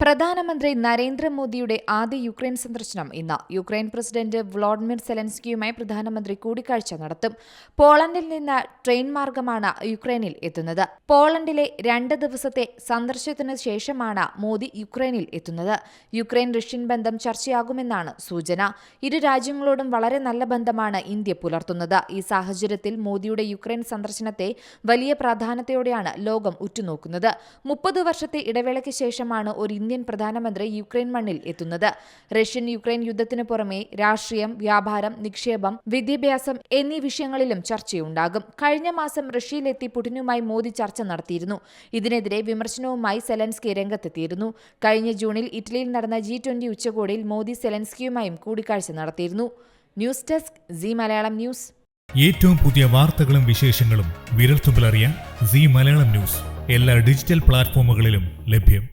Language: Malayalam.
പ്രധാനമന്ത്രി നരേന്ദ്രമോദിയുടെ ആദ്യ യുക്രൈൻ സന്ദർശനം ഇന്ന്. യുക്രൈൻ പ്രസിഡന്റ് വ്ളോഡിമിർ സെലൻസ്കിയുമായി പ്രധാനമന്ത്രി കൂടിക്കാഴ്ച നടത്തും. പോളണ്ടിൽ നിന്ന് ട്രെയിൻ മാർഗമാണ് യുക്രൈനിൽ എത്തുന്നത്. പോളണ്ടിലെ രണ്ട് ദിവസത്തെ സന്ദർശനത്തിന് ശേഷമാണ് മോദി യുക്രൈനിൽ എത്തുന്നത്. യുക്രൈൻ റഷ്യൻ ബന്ധം ചർച്ചയാകുമെന്നാണ് സൂചന. ഇരു രാജ്യങ്ങളോടും വളരെ നല്ല ബന്ധമാണ് ഇന്ത്യ പുലർത്തുന്നത്. ഈ സാഹചര്യത്തിൽ മോദിയുടെ യുക്രൈൻ സന്ദർശനത്തെ വലിയ പ്രാധാന്യത്തോടെയാണ് ലോകം ഉറ്റുനോക്കുന്നത്. മുപ്പത് വർഷത്തെ ഇടവേളയ്ക്ക് ശേഷമാണ് ഒരു ഇന്ത്യൻ പ്രധാനമന്ത്രി യുക്രൈൻ മണ്ണിൽ എത്തുന്നത്. റഷ്യൻ യുക്രൈൻ യുദ്ധത്തിന് പുറമെ രാഷ്ട്രീയം വ്യാപാരം നിക്ഷേപം വിദ്യാഭ്യാസം എന്നീ വിഷയങ്ങളിലും ചർച്ചയുണ്ടാകും. കഴിഞ്ഞ മാസം റഷ്യയിലെത്തി പുടിനുമായി മോദി ചർച്ച നടത്തിയിരുന്നു. ഇതിനെതിരെ വിമർശനവുമായി സെലൻസ്കി രംഗത്തെത്തിയിരുന്നു. കഴിഞ്ഞ ജൂണിൽ ഇറ്റലിയിൽ നടന്ന ജി ട്വന്റി ഉച്ചകോടിയിൽ മോദി സെലൻസ്കിയുമായും കൂടിക്കാഴ്ച നടത്തിയിരുന്നു. News desk C Malayalam news. ഏറ്റവും പുതിയ വാർത്തകളും വിശേഷങ്ങളും വിരൽത്തുമ്പിലറിയാൻ സി മലയാളം ന്യൂസ്. എല്ലാ ഡിജിറ്റൽ പ്ലാറ്റ്ഫോമുകളിലും ലഭ്യം.